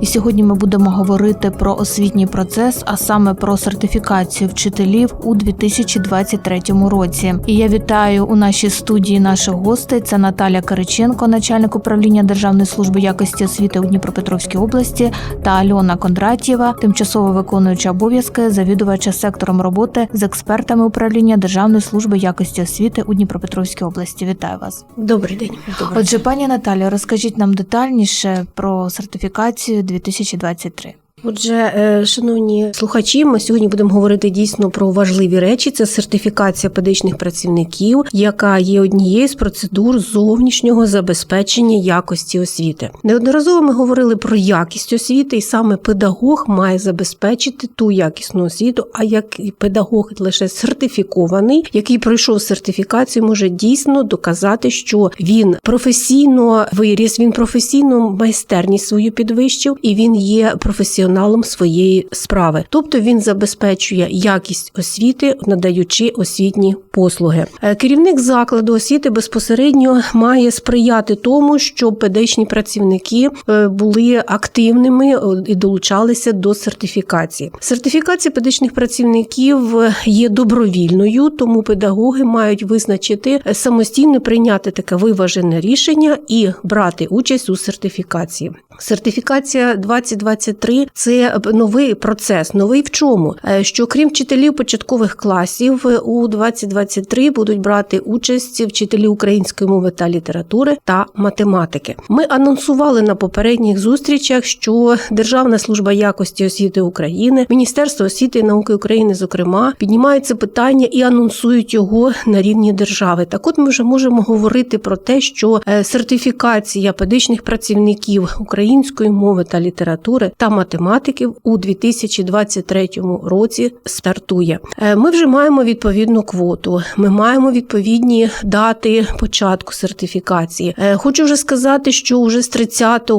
І сьогодні ми будемо говорити про освітній процес, а саме про сертифікацію вчителів у 2023 році. І я вітаю у нашій студії наших гостей. Це Наталя Кириченко, начальник управління Державної служби якості освіти у Дніпропетровській області, та Альона Кондратєва, тимчасово виконуюча обов'язки завідувача сектором роботи з експертами управління Державної служби якості освіти у Дніпропетровській області. Вітаю вас. Добрий день. Отже, пані Наталі, розкажіть нам детальніше про сертифікацію 2023. Отже, е, шановні слухачі, ми сьогодні будемо говорити дійсно про важливі речі. Це сертифікація педагогічних працівників, яка є однією з процедур зовнішнього забезпечення якості освіти. Неодноразово ми говорили про якість освіти, і саме педагог має забезпечити ту якісну освіту. А як педагог лише сертифікований, який пройшов сертифікацію, може дійсно доказати, що він професійно виріс, він професійно майстерність свою підвищив, і він є професіоналом своєї справи. Тобто він забезпечує якість освіти, надаючи освітні послуги. Е, Керівник закладу освіти безпосередньо має сприяти тому, щоб педагогічні працівники е, були активними е, і долучалися до сертифікації. Сертифікація педагогічних працівників є добровільною, тому педагоги мають визначити самостійно прийняти таке виважене рішення і брати участь у сертифікації. Сертифікація 2023 – це новий процес. Новий в чому? Е, Що крім вчителів початкових класів е, у 2023 будуть брати участь вчителі української мови та літератури та математики. Ми анонсували на попередніх зустрічах, що Державна служба якості освіти України, Міністерство освіти і науки України, зокрема, піднімають це питання і анонсують його на рівні держави. Так, от ми вже можемо говорити про те, що е, сертифікація педагогічних працівників української мови та літератури та математиків у 2023 році стартує. Е, Ми вже маємо відповідну квоту. Ми маємо відповідні дати початку сертифікації. Е, Хочу вже сказати, що вже з 30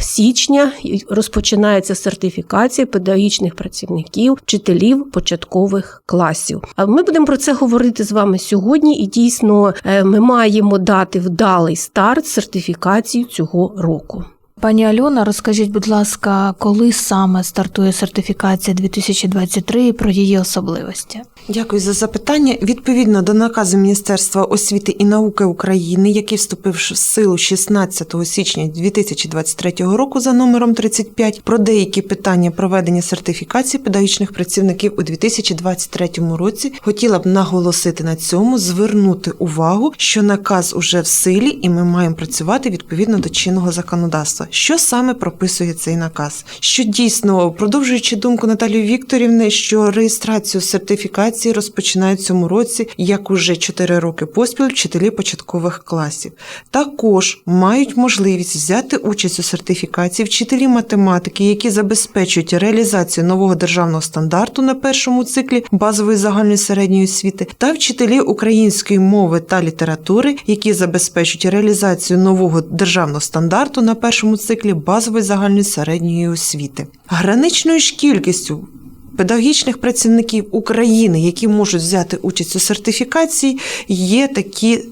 січня розпочинається сертифікація педагогічних працівників, вчителів початкових класів. А ми будемо про це говорити з вами сьогодні, і дійсно е, ми маємо дати вдалий старт сертифікації цього року. Пані Альона, розкажіть, будь ласка, коли саме стартує сертифікація 2023 і про її особливості? Дякую за запитання. Відповідно до наказу Міністерства освіти і науки України, який вступив в силу 16 січня 2023 року за номером 35, про деякі питання проведення сертифікації педагогічних працівників у 2023 році, хотіла б наголосити на цьому, звернути увагу, що наказ уже в силі, і ми маємо працювати відповідно до чинного законодавства. Що саме прописує цей наказ? Що дійсно, продовжуючи думку Наталії Вікторівни, що реєстрацію сертифікації розпочинають цьому році, як уже 4 роки поспіль вчителі початкових класів. Також мають можливість взяти участь у сертифікації вчителі математики, які забезпечують реалізацію нового державного стандарту на першому циклі базової загальної середньої освіти, та вчителі української мови та літератури, які забезпечують реалізацію нового державного стандарту на першому циклі базової загальної середньої освіти. Граничною ж кількістю педагогічних працівників України, які можуть взяти участь у сертифікації, є такі.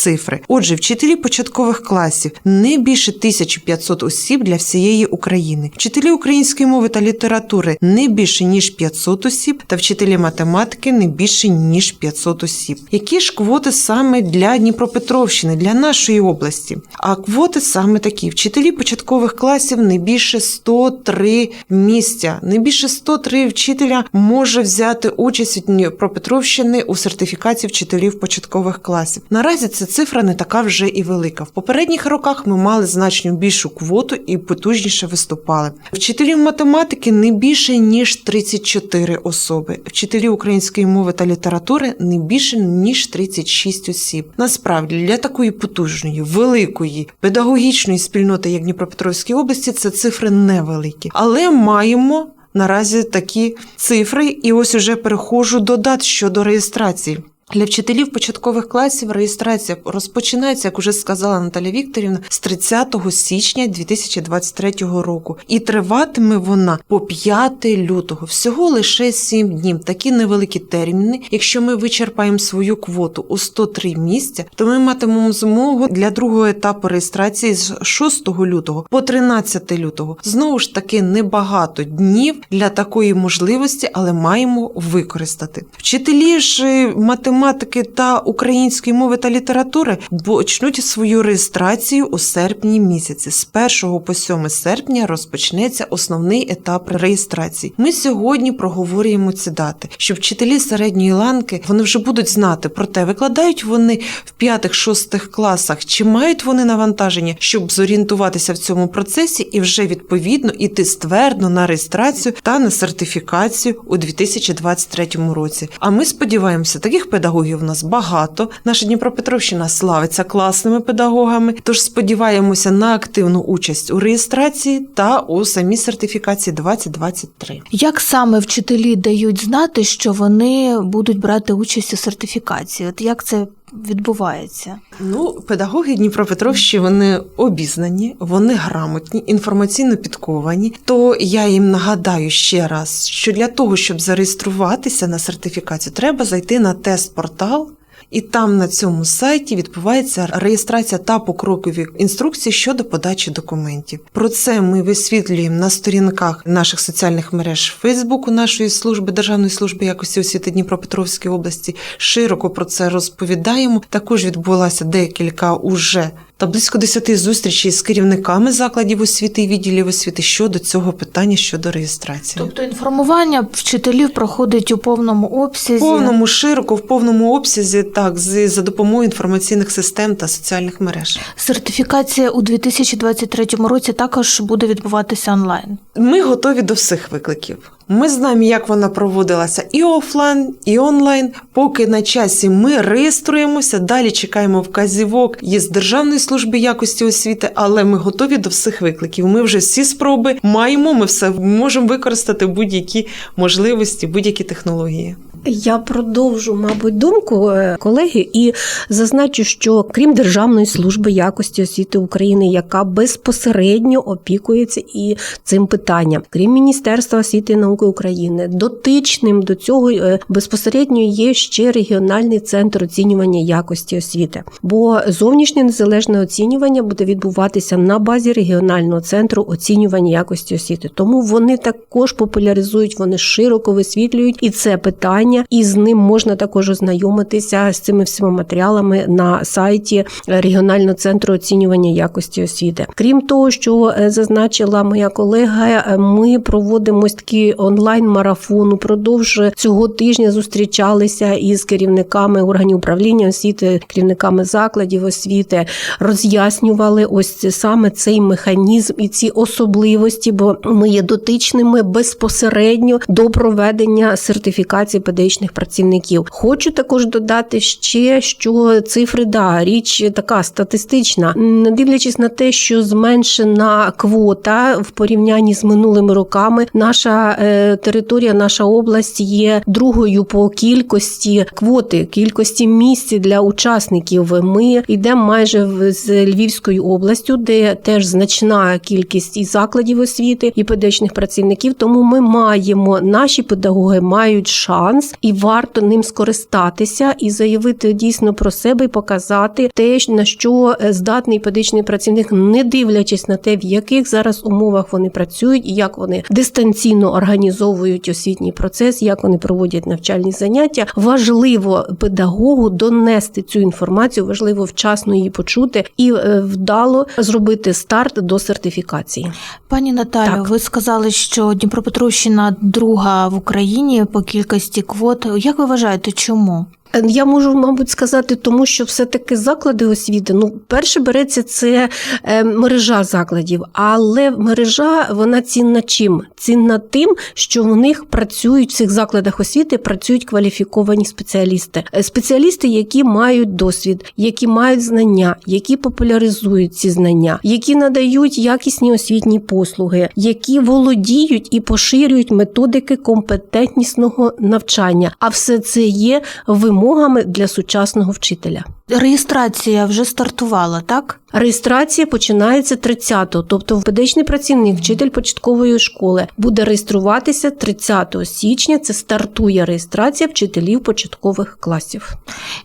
Цифри. Отже, вчителі початкових класів не більше 1500 осіб для всієї України. Вчителі української мови та літератури не більше ніж 500 осіб, та вчителі математики не більше ніж 500 осіб. Які ж квоти саме для Дніпропетровщини, для нашої області? А квоти саме такі: вчителі початкових класів не більше 103 місця. Не більше 103 вчителя може взяти участь від Дніпропетровщини у сертифікації вчителів початкових класів. Наразі ця цифра не така вже і велика. В попередніх роках ми мали значно більшу квоту і потужніше виступали. Вчителів математики не більше ніж 34 особи. Вчителів української мови та літератури не більше ніж 36 осіб. Насправді для такої потужної, великої педагогічної спільноти, як Дніпропетровській області, це цифри невеликі, але маємо. Наразі такі цифри, і ось уже переходжу до дат щодо реєстрації. Для вчителів початкових класів реєстрація розпочинається, як уже сказала Наталя Вікторівна, з 30 січня 2023 року, і триватиме вона по 5 лютого. Всього лише 7 днів. Такі невеликі терміни. Якщо ми вичерпаємо свою квоту у 103 місця, то ми матимемо змогу для другого етапу реєстрації з 6 лютого по 13 лютого. Знову ж таки, небагато днів для такої можливості, але маємо використати. Вчителі ж е, математики та української мови та літератури почнуть свою реєстрацію у серпні місяці. З 1 по 7 серпня розпочнеться основний етап реєстрації. Ми сьогодні проговорюємо ці дати, щоб вчителі середньої ланки вони вже будуть знати про те, викладають вони в п'ятих-шостих класах, чи мають вони навантаження, щоб зорієнтуватися в цьому процесі і вже відповідно іти ствердно на реєстрацію та на сертифікацію у 2023 році. А ми сподіваємося, таких педагогів у нас багато. Наша Дніпропетровщина славиться класними педагогами. Тож сподіваємося на активну участь у реєстрації та у самій сертифікації 2023. Як саме вчителі дають знати, що вони будуть брати участь у сертифікації? От як це відбувається? Ну, педагоги Дніпропетровщі вони обізнані, вони грамотні, інформаційно підковані. То я їм нагадаю ще раз, що для того, щоб зареєструватися на сертифікацію, треба зайти на тест-портал. І там на цьому сайті відбувається реєстрація та покрокові інструкції щодо подачі документів. Про це ми висвітлюємо на сторінках наших соціальних мереж Фейсбуку нашої служби Державної служби якості освіти Дніпропетровської області. Широко про це розповідаємо. Також відбулася декілька уже та близько 10 зустрічей з керівниками закладів освіти і відділів освіти щодо цього питання щодо реєстрації. Тобто інформування вчителів проходить у повному обсязі. В повному широко, в повному обсязі, так, за допомогою інформаційних систем та соціальних мереж. Сертифікація у 2023 році також буде відбуватися онлайн. Ми готові до всіх викликів. Ми знаємо, як вона проводилася і офлайн, і онлайн. Поки на часі ми реєструємося, далі чекаємо вказівок із Державної служби якості освіти, але ми готові до всіх викликів. Ми вже всі спроби маємо. Ми все можемо використати будь-які можливості, будь-які технології. Я продовжу, мабуть, думку е, колеги і зазначу, що крім Державної служби якості освіти України, яка безпосередньо опікується і цим питанням, крім Міністерства освіти і науки України, дотичним до цього е, безпосередньо є ще регіональний центр оцінювання якості освіти. Бо зовнішнє незалежне оцінювання буде відбуватися на базі регіонального центру оцінювання якості освіти. Тому вони також популяризують, вони широко висвітлюють і це питання, і з ним можна також ознайомитися з цими всіма матеріалами на сайті регіонального центру оцінювання якості освіти. Крім того, що е, зазначила моя колега, е, ми проводимо такий онлайн-марафон. Упродовж цього тижня зустрічалися із керівниками органів управління освіти, керівниками закладів освіти, роз'яснювали ось саме цей механізм і ці особливості, бо ми є дотичними безпосередньо до проведення сертифікації педагогічних працівників. Хочу також додати ще, що цифри да річ така статистична, не дивлячись на те, що зменшена квота в порівнянні з минулими роками, наша е, територія, наша область є другою по кількості квоти, кількості місць для учасників. Ми йдемо майже з Львівською областю, де теж значна кількість і закладів освіти, і педагогічних працівників. Тому ми маємо наші педагоги мають шанс, і варто ним скористатися і заявити дійсно про себе і показати те, на що е, здатний педагогічний працівник, не дивлячись на те, в яких зараз умовах вони працюють, і як вони дистанційно організовують освітній процес, як вони проводять навчальні заняття. Важливо педагогу донести цю інформацію, важливо вчасно її почути і е, вдало зробити старт до сертифікації. Пані Наталю, Так. ви сказали, що Дніпропетровщина друга в Україні по кількості квот. Як ви вважаєте, чому? Е, Я можу, мабуть, сказати, тому що все-таки заклади освіти. Ну, перше береться це е, мережа закладів, але мережа вона цінна чим? Цінна тим, що в них працюють в цих закладах освіти, працюють кваліфіковані спеціалісти, Е, спеціалісти, які мають досвід, які мають знання, які популяризують ці знання, які надають якісні освітні послуги, які володіють і поширюють методики компетентнісного навчання. А все це є вимогами вимогами для сучасного вчителя. Реєстрація вже стартувала, так? Реєстрація починається 30-го, тобто педагогічний працівник, вчитель початкової школи буде реєструватися 30 січня. Це стартує реєстрація вчителів початкових класів.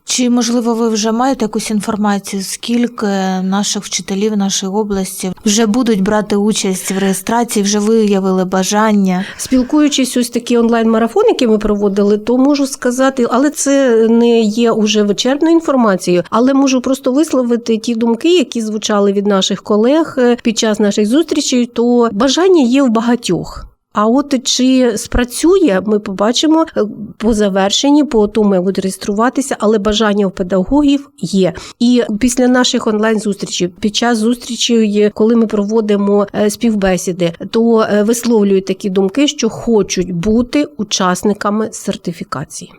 Чи можливо ви вже маєте якусь інформацію, скільки наших вчителів нашої області вже будуть брати участь в реєстрації, вже виявили бажання? Спілкуючись ось такий онлайн-марафон, який ми проводили, то можу сказати, але це не є уже вичерпною інформацією, але можу просто висловити ті думки, які звучали від наших колег е, під час наших зустрічей, то бажання є в багатьох. А от чи спрацює, ми побачимо е, по завершенні, по тому, як будуть реєструватися, але бажання у педагогів є. І після наших онлайн зустрічей, під час зустрічі, коли ми проводимо е, співбесіди, то висловлюють такі думки, що хочуть бути учасниками сертифікації.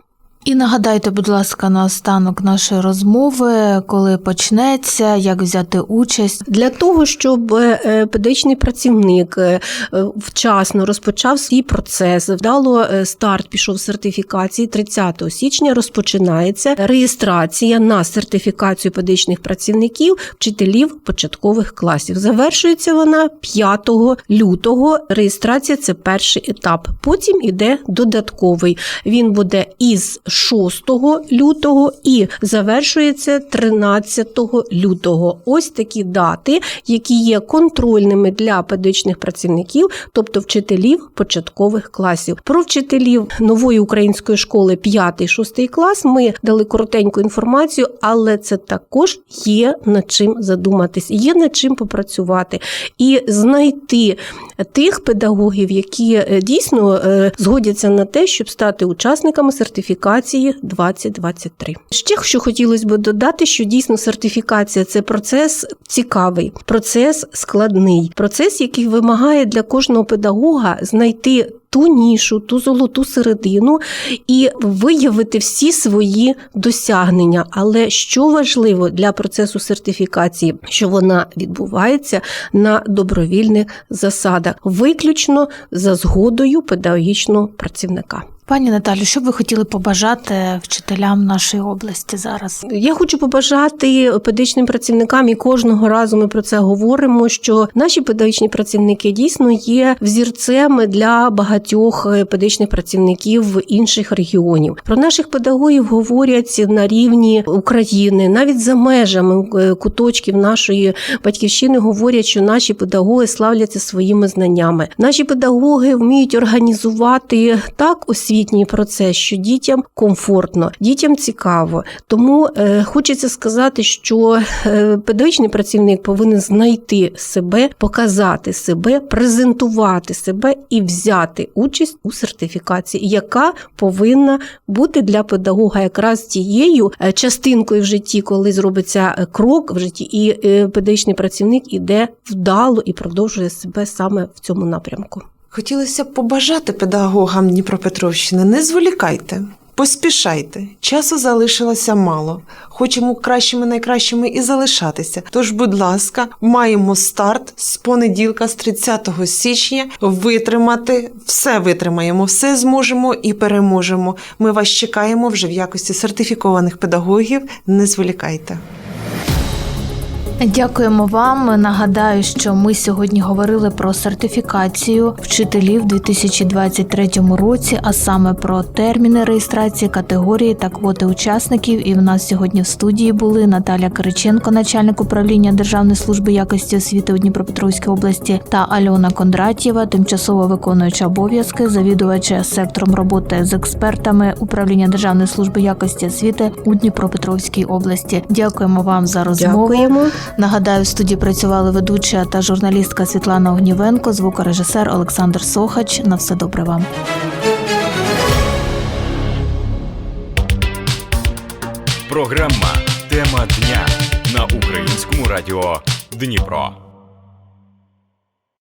І нагадайте, будь ласка, на останок нашої розмови, коли почнеться, як взяти участь. Для того, щоб е, педагогічний працівник е, е, вчасно розпочав свій процес, вдало е, старт пішов сертифікації 30 січня. Розпочинається реєстрація на сертифікацію педагогічних працівників вчителів початкових класів. Завершується вона 5 лютого. Реєстрація це перший етап. Потім іде додатковий. Він буде із 6 лютого і завершується 13 лютого. Ось такі дати, які є контрольними для педагогічних працівників, тобто вчителів початкових класів. Про вчителів нової української школи 5-6 клас ми дали коротеньку інформацію, але це також є над чим задуматись, є над чим попрацювати і знайти тих педагогів, які е, дійсно е, згодяться на те, щоб стати учасниками сертифікації 2023. Ще що хотілося б додати, що дійсно сертифікація це процес цікавий, процес складний, процес, який вимагає для кожного педагога знайти. Ту нішу, ту золоту середину і виявити всі свої досягнення. Але що важливо для процесу сертифікації, що вона відбувається на добровільних засадах, виключно за згодою педагогічного працівника. Пані Наталю, що б ви хотіли побажати вчителям нашої області зараз? Я хочу побажати педагогічним працівникам, і кожного разу ми про це говоримо. Що наші педагогічні працівники дійсно є взірцем для багатьох педагогічних працівників інших регіонів. Про наших педагогів говорять на рівні України, навіть за межами е, куточків нашої батьківщини говорять, що наші педагоги славляться своїми знаннями. Наші педагоги вміють організувати так освітній процес, що дітям комфортно, дітям цікаво. Тому е, хочеться сказати, що е, педагогічний працівник повинен знайти себе, показати себе, презентувати себе і взяти участь у сертифікації, яка повинна бути для педагога якраз тією е, частинкою в житті, коли зробиться крок в житті, і педагогічний працівник іде вдало і продовжує себе саме в цьому напрямку. Хотілося б побажати педагогам Дніпропетровщини, не зволікайте. Поспішайте, часу залишилося мало. Хочемо кращими найкращими і залишатися. Тож, будь ласка, маємо старт з понеділка, з 30 січня. Витримати все витримаємо, все зможемо і переможемо. Ми вас чекаємо вже в якості сертифікованих педагогів. Не зволікайте. Дякуємо вам. Нагадаю, що ми сьогодні говорили про сертифікацію вчителів у 2023 році, а саме про терміни реєстрації, категорії та квоти учасників. І в нас сьогодні в студії були Наталя Кириченко, начальник управління Державної служби якості освіти у Дніпропетровській області, та Альона Кондратєва, тимчасово виконуюча обов'язки, завідувача сектором роботи з експертами управління Державної служби якості освіти у Дніпропетровській області. Дякуємо вам за розмову. Дякуємо. Нагадаю, в студії працювали ведуча та журналістка Світлана Огнівенко, звукорежисер Олександр Сохач. На все добре вам. Програма Тема дня на українському радіо Дніпро.